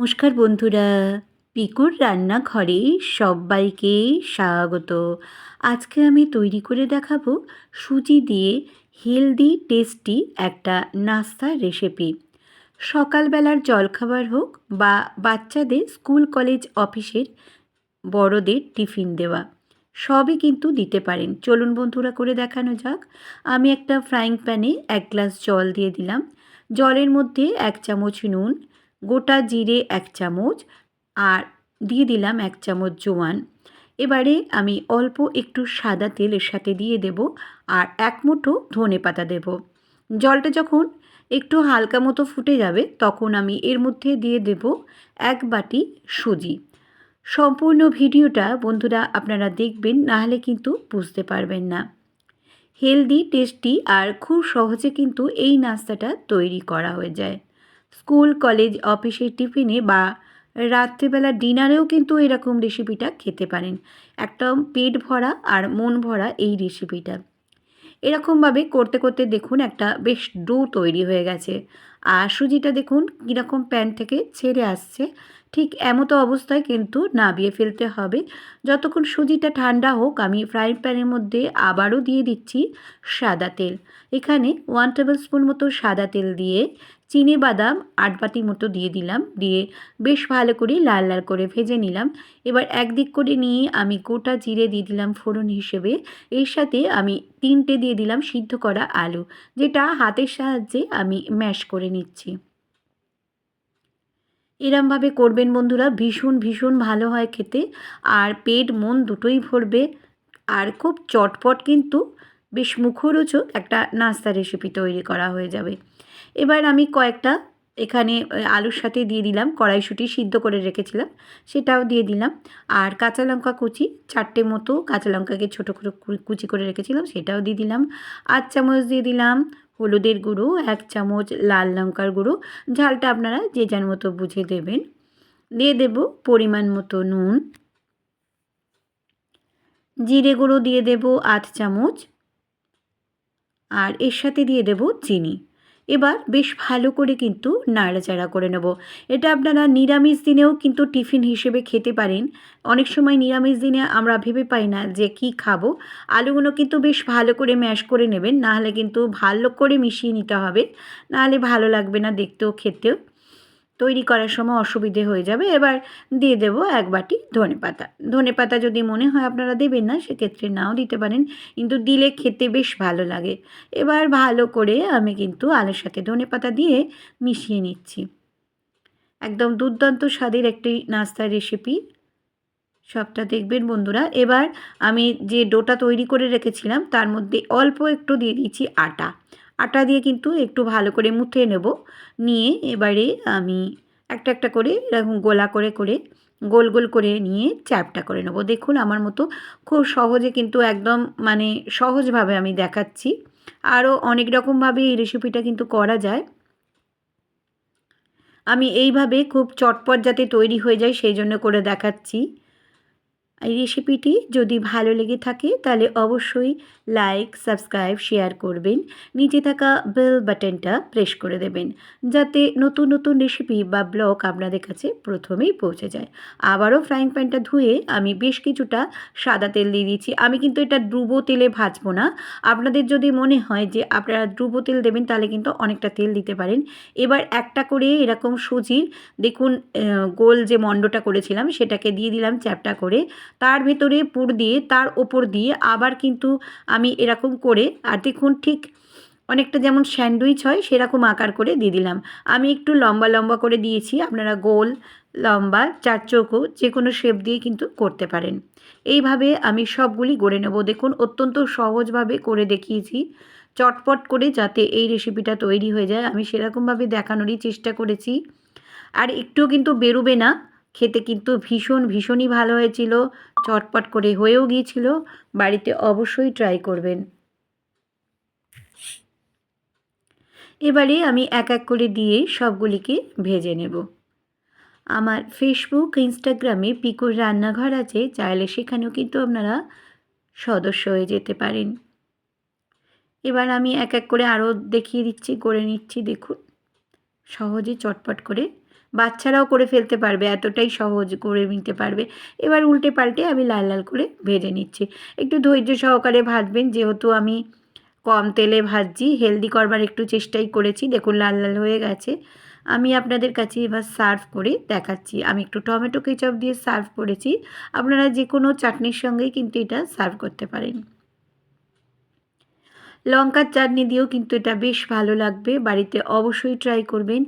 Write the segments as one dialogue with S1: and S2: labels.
S1: নমস্কার বন্ধুরা। পিকুর রান্নাঘরে সবাইকে স্বাগত। আজকে আমি তৈরি করে দেখাবো সুজি দিয়ে হেলদি, টেস্টি একটা নাস্তার রেসিপি। সকালবেলার জলখাবার হোক বা বাচ্চাদের স্কুল, কলেজ, অফিসের বড়দের টিফিন দেওয়া, সবই কিন্তু দিতে পারেন। চলুন বন্ধুরা, করে দেখানো যাক। আমি একটা ফ্রাইং প্যানে এক গ্লাস জল দিয়ে দিলাম। জলের মধ্যে এক চামচ নুন গোটা জিরে এক চামচ আর দিয়ে দিলাম এক চামচ জোয়ান। এবারে আমি অল্প একটু সাদা তেল এর সাথে দিয়ে দেব আর এক মুঠো ধনে পাতা দেব। জলটা যখন একটু হালকা মতো ফুটে যাবে তখন আমি এর মধ্যে দিয়ে দেব এক বাটি সুজি। সম্পূর্ণ ভিডিওটা বন্ধুরা আপনারা দেখবেন নাহলে কিন্তু বুঝতে পারবেন না। হেলদি, টেস্টি আর খুব সহজে কিন্তু এই নাস্তাটা তৈরি করা হয়ে যায়। স্কুল, কলেজ, অফিসের টিফিনে বা রাত্রিবেলা ডিনারেও কিন্তু এরকম রেসিপিটা খেতে পারেন। একটা পেট ভরা আর মন ভরা এই রেসিপিটা এরকমভাবে করতে করতে দেখুন একটা বেশ ডো তৈরি হয়ে গেছে। আর সুজিটা দেখুন কীরকম প্যান থেকে ছেড়ে আসছে। ঠিক এমতো অবস্থায় কিন্তু নাবিয়ে ফেলতে হবে। যতক্ষণ সুজিটা ঠান্ডা হোক, আমি ফ্রাই প্যানের মধ্যে আবারও দিয়ে দিচ্ছি সাদা তেল। এখানে ওয়ান টেবিল স্পুন মতো সাদা তেল দিয়ে চিনি, বাদাম, আট বাটি মতো দিয়ে দিলাম। দিয়ে বেশ ভালো করে লাল লাল করে ভেজে নিলাম। এবার একদিক করে নিয়ে আমি গোটা জিরে দিয়ে দিলাম ফোড়ন হিসেবে। এর সাথে আমি তিনটে দিয়ে দিলাম সিদ্ধ করা আলু, যেটা হাতের সাহায্যে আমি ম্যাশ করে নিচ্ছি। এরমভাবে করবেন বন্ধুরা, ভীষণ ভীষণ ভালো হয় খেতে। আর পেট, মন দুটোই ভরবে। আর খুব চটপট কিন্তু বেশ মুখরোচক একটা নাস্তা রেসিপি তৈরি করা হয়ে যাবে। এবার আমি কয়েকটা এখানে আলুর সাথে দিয়ে দিলাম, কড়াইশুঁটি সিদ্ধ করে রেখেছিলাম, সেটাও দিয়ে দিলাম। আর কাঁচা লঙ্কা কুচি, চারটে মতো কাঁচা লঙ্কাকে ছোটো করে কুচি করে রেখেছিলাম, সেটাও দিয়ে দিলাম। আট চামচ দিয়ে দিলাম হলুদের গুঁড়ো, এক চামচ লাল লঙ্কার গুঁড়ো, ঝালটা আপনারা যে যার মতো বুঝে দেবেন। দিয়ে দেব পরিমাণ মতো নুন। জিরে গুঁড়ো দিয়ে দেব আধ চামচ। আর এর সাথে দিয়ে দেব চিনি। এবার বেশ ভালো করে কিন্তু নাড়াচাড়া করে নেব। এটা আপনারা নিরামিষ দিনেও কিন্তু টিফিন হিসেবে খেতে পারেন। অনেক সময় নিরামিষ দিনে আমরা ভেবে পাই না যে কি খাব। আলুগুলো কিন্তু বেশ ভালো করে ম্যাশ করে নেবেন, নাহলে কিন্তু ভালো করে মিশিয়ে নিতে হবে। নাহলে ভালো লাগবে না দেখতেও, খেতেও। তৈরি করার সময় অসুবিধে হয়ে যাবে। এবার দিয়ে দেব এক বাটি ধনে পাতা। ধনে পাতা যদি মনে হয় আপনারা দেবেন না, সেক্ষেত্রে নাও দিতে পারেন, কিন্তু দিলে খেতে বেশ ভালো লাগে। এবার ভালো করে আমি কিন্তু আলুর সাথে ধনে পাতা দিয়ে মিশিয়ে নিচ্ছি। একদম দুর্দান্ত স্বাদের একটি নাস্তার রেসিপি সবটা দেখবেন বন্ধুরা। এবার আমি যে ডোটা তৈরি করে রেখেছিলাম, তার মধ্যে অল্প একটু দিয়ে দিচ্ছি আটা। আটা দিয়ে কিন্তু একটু ভালো করে মুথে নেব। নিয়ে এবারে আমি একটা একটা করে এরকম গোলা করে করে গোল গোল করে নিয়ে চ্যাপটা করে নেব। দেখুন আমার মতো খুব সহজে কিন্তু একদম মানে সহজভাবে আমি দেখাচ্ছি। আরও অনেক রকমভাবে এই রেসিপিটা কিন্তু করা যায়। আমি এইভাবে খুব চটপট যাতে তৈরি হয়ে যায়, সেই জন্য করে দেখাচ্ছি। এই রেসিপিটি যদি ভালো লেগে থাকে, তাহলে অবশ্যই লাইক সাবস্ক্রাইব শেয়ার করবেন। নিচে থাকা বেল বাটনটা প্রেস করে দেবেন, যাতে নতুন নতুন রেসিপি বা ব্লগ আপনাদের কাছে প্রথমেই পৌঁছে যায়। আবারও ফ্রাইং প্যানটা ধুয়ে আমি বেশ কিছুটা সাদা তেল দিয়ে দিয়েছি আমি কিন্তু এটা ডুবো তেলে ভাজবো না। আপনাদের যদি মনে হয় যে আপনারা ডুবো তেল দেবেন, তাহলে কিন্তু অনেকটা তেল দিতে পারেন। এবার একটা করে এরকম সুজির, দেখুন গোল যে মণ্ডটা করেছিলাম, সেটাকে দিয়ে দিলাম চ্যাপটা করে। তার ভেতরে পুর দিয়ে, তার ওপর দিয়ে আবার কিন্তু আমি এরকম করে, আর দেখুন ঠিক অনেকটা যেমন স্যান্ডউইচ হয়, সেরকম আকার করে দিয়ে দিলাম। আমি একটু লম্বা লম্বা করে দিয়েছি, আপনারা গোল, লম্বা, চার চৌকো যে কোনো শেপ দিয়ে কিন্তু করতে পারেন। এইভাবে আমি সবগুলি গড়ে নেব। দেখুন অত্যন্ত সহজভাবে করে দেখিয়েছি। চটপট করে যাতে এই রেসিপিটা তৈরি হয়ে যায়, আমি সেরকমভাবে দেখানোরই চেষ্টা করেছি। আর একটুও কিন্তু বেরোবে না। খেতে কিন্তু ভীষণ, ভীষণই ভালো হয়েছিল। চটপট করে হয়েও গিয়েছিল। বাড়িতে অবশ্যই ট্রাই করবেন। এবারে আমি এক এক করে দিয়ে সবগুলিকে ভেজে নেব। আমার ফেসবুক ইনস্টাগ্রামে পিকুর রান্নাঘর আছে। চাইলে সেখানেও কিন্তু আপনারা সদস্য হয়ে যেতে পারেন। এবার আমি এক এক করে আরও দেখিয়ে দিচ্ছি, করে নিচ্ছি। দেখুন, সহজে চটপট করে বাচ্চারাও করে ফেলতে পারবে, এতটাই সহজ করে নিতে পারবে। এবার উল্টে পাল্টে আমি লাল লাল করে ভেজে নিচ্ছি। একটু ধৈর্য সহকারে ভাজবেন, যেহেতু আমি কম তেলে ভাজছি, হেলদি করবার একটু চেষ্টাই করেছি। দেখুন, লাল লাল হয়ে গেছে। আমি আপনাদের কাছে এবার সার্ভ করে দেখাচ্ছি। আমি একটু টমেটো কেচাপ দিয়ে সার্ভ করেছি। আপনারা যে কোনো চাটনির সঙ্গেই কিন্তু এটা সার্ভ করতে পারেন। লঙ্কার চাটনি দিয়েও কিন্তু এটা বেশ ভালো লাগবে। বাড়িতে অবশ্যই ট্রাই করবেন।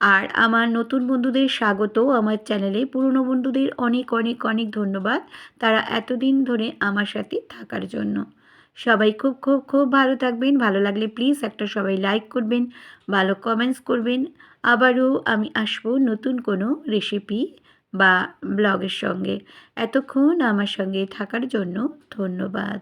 S1: আর আমার নতুন বন্ধুদের স্বাগত আমার চ্যানেলে। পুরনো বন্ধুদের অনেক অনেক অনেক ধন্যবাদ তারা এতদিন ধরে আমার সাথে থাকার জন্য। সবাই খুব খুব খুব ভালো থাকবেন। ভালো লাগলে প্লিজ একটা সবাই লাইক করবেন, ভালো কমেন্টস করবেন। আবারও আমি আসব নতুন কোনো রেসিপি বা ব্লগের সঙ্গে। এতক্ষণ আমার সঙ্গে থাকার জন্য ধন্যবাদ।